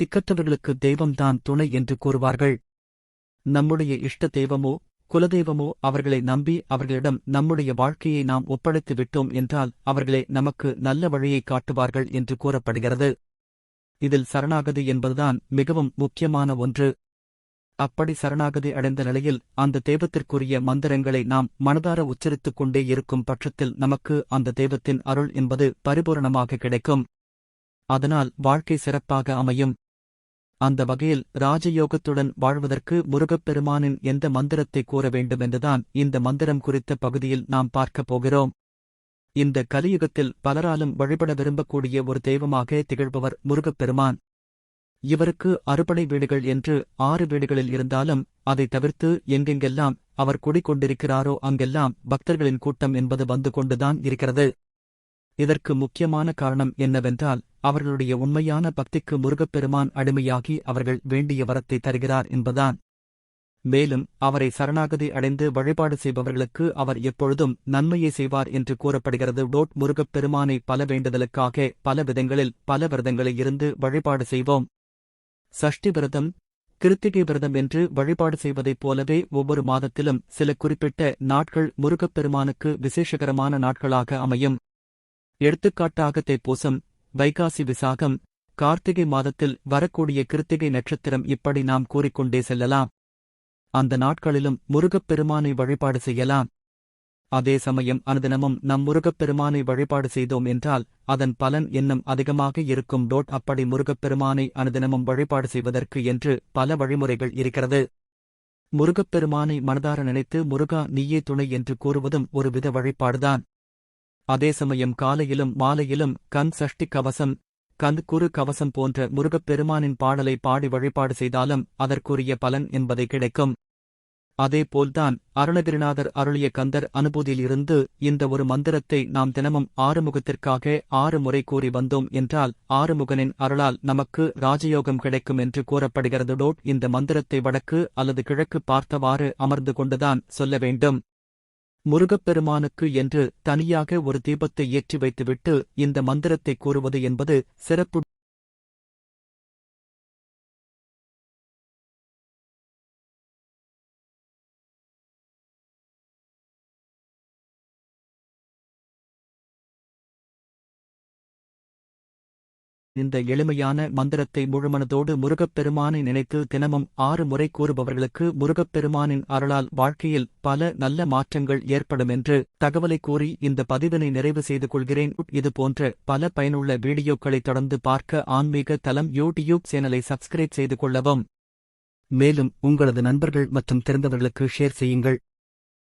திக்கற்றவர்களுக்கு தெய்வம்தான் துணை என்று கூறுவார்கள். நம்முடைய இஷ்ட தெய்வமோ குலதெய்வமோ அவர்களை நம்பி அவர்களிடம் நம்முடைய வாழ்க்கையை நாம் ஒப்படைத்து விட்டோம் என்றால் அவர்களே நமக்கு நல்ல வழியை காட்டுவார்கள் என்று கூறப்படுகிறது. இதில் சரணாகதி என்பதுதான் மிகவும் முக்கியமான ஒன்று. அப்படி சரணாகதி அடைந்த நிலையில் அந்த தெய்வத்திற்குரிய மந்திரங்களை நாம் மனதார உச்சரித்துக் கொண்டே இருக்கும் பட்சத்தில் நமக்கு அந்த தெய்வத்தின் அருள் என்பது பரிபூரணமாக கிடைக்கும். அதனால் வாழ்க்கை சிறப்பாக அமையும். அந்த வகையில் ராஜயோகத்துடன் வாழ்வதற்கு முருகப்பெருமானின் எந்த மந்திரத்தை கூற வேண்டுமென்றுதான் இந்த மந்திரம் குறித்த பகுதியில் நாம் பார்க்கப் போகிறோம். இந்த கலியுகத்தில் பலராலும் வழிபட விரும்பக்கூடிய ஒரு தெய்வமாக திகழ்பவர் முருகப்பெருமான். இவருக்கு அறுபடை வீடுகள் என்று ஆறு வீடுகளில் இருந்தாலும் அதை தவிர்த்து எங்கெங்கெல்லாம் அவர் குடிக்கொண்டிருக்கிறாரோ அங்கெல்லாம் பக்தர்களின் கூட்டம் என்பது வந்து கொண்டுதான் இருக்கிறது. இதற்கு முக்கியமான காரணம் என்னவென்றால் அவர்களுடைய உண்மையான பக்திக்கு முருகப்பெருமான் அடிமையாகி அவர்கள் வேண்டிய வரத்தை தருகிறார் என்பதான் மேலும் அவரை சரணாகதி அடைந்து வழிபாடு செய்பவர்களுக்கு அவர் எப்பொழுதும் நன்மையை செய்வார் என்று கூறப்படுகிறது. டோட் முருகப்பெருமானை பல வேண்டுதலுக்காக பல விதங்களில் பல விரதங்களில் இருந்து வழிபாடு செய்வோம். சஷ்டி விரதம் கிருத்திகை விரதம் என்று வழிபாடு செய்வதைப் போலவே ஒவ்வொரு மாதத்திலும் சில குறிப்பிட்ட நாட்கள் முருகப்பெருமானுக்கு விசேஷகரமான நாட்களாக அமையும். எடுத்துக்காட்டாக தைப்பூசம் வைகாசி விசாகம் கார்த்திகை மாதத்தில் வரக்கூடிய கிருத்திகை நட்சத்திரம் இப்படி நாம் கூறிக்கொண்டே செல்லலாம். அந்த நாட்களிலும் முருகப்பெருமானை வழிபாடு செய்யலாம். அதே சமயம் அனுதினமும் நம் முருகப்பெருமானை வழிபாடு செய்தோம் என்றால் அதன் பலன் இன்னும் அதிகமாக இருக்கும். டோட் அப்படி முருகப்பெருமானை அனுதினமும் வழிபாடு செய்வதற்கு என்று பல வழிமுறைகள் இருக்கிறது. முருகப்பெருமானை மனதார நினைத்து முருகா நீயே துணை என்று கூறுவதும் ஒரு வித வழிபாடுதான். அதே சமயம் காலையிலும் மாலையிலும் கண் சஷ்டி கவசம் கந்த் குரு கவசம் போன்ற முருகப்பெருமானின் பாடலை பாடி வழிபாடு செய்தாலும் அதற்குரிய பலன் என்பதை கிடைக்கும். அதேபோல்தான் அருணகிரிநாதர் அருளிய கந்தர் அனுபூதியிலிருந்து இந்த ஒரு மந்திரத்தை நாம் தினமும் ஆறுமுகத்திற்காக ஆறு முறை கூறி வந்தோம் என்றால் ஆறுமுகனின் அருளால் நமக்கு ராஜயோகம் கிடைக்கும் என்று கூறப்படுகிறது டோட் இந்த மந்திரத்தை வடக்கு அல்லது கிழக்கு பார்த்தவாறு அமர்ந்து கொண்டுதான் சொல்ல வேண்டும். முருகப்பெருமானுக்கு என்று தனியாக ஒரு தீபத்தை ஏற்றி வைத்துவிட்டு இந்த மந்திரத்தை கூறுவது என்பது சிறப்பு இந்த எளிமையான மந்திரத்தை முழுமனதோடு முருகப்பெருமானை நினைத்து தினமும் ஆறு முறை கூறுபவர்களுக்கு முருகப்பெருமானின் அருளால் வாழ்க்கையில் பல நல்ல மாற்றங்கள் ஏற்படும் என்று தகவலை கூறி இந்த பதிவினை நிறைவு செய்து கொள்கிறேன். இது போன்ற பல பயனுள்ள வீடியோக்களை தொடர்ந்து பார்க்க ஆன்மீக தலம் யூடியூப் சேனலை சப்ஸ்கிரைப் செய்து கொள்ளவும். மேலும் உங்களது நண்பர்கள் மற்றும் தெரிந்தவர்களுக்கு ஷேர் செய்யுங்கள்.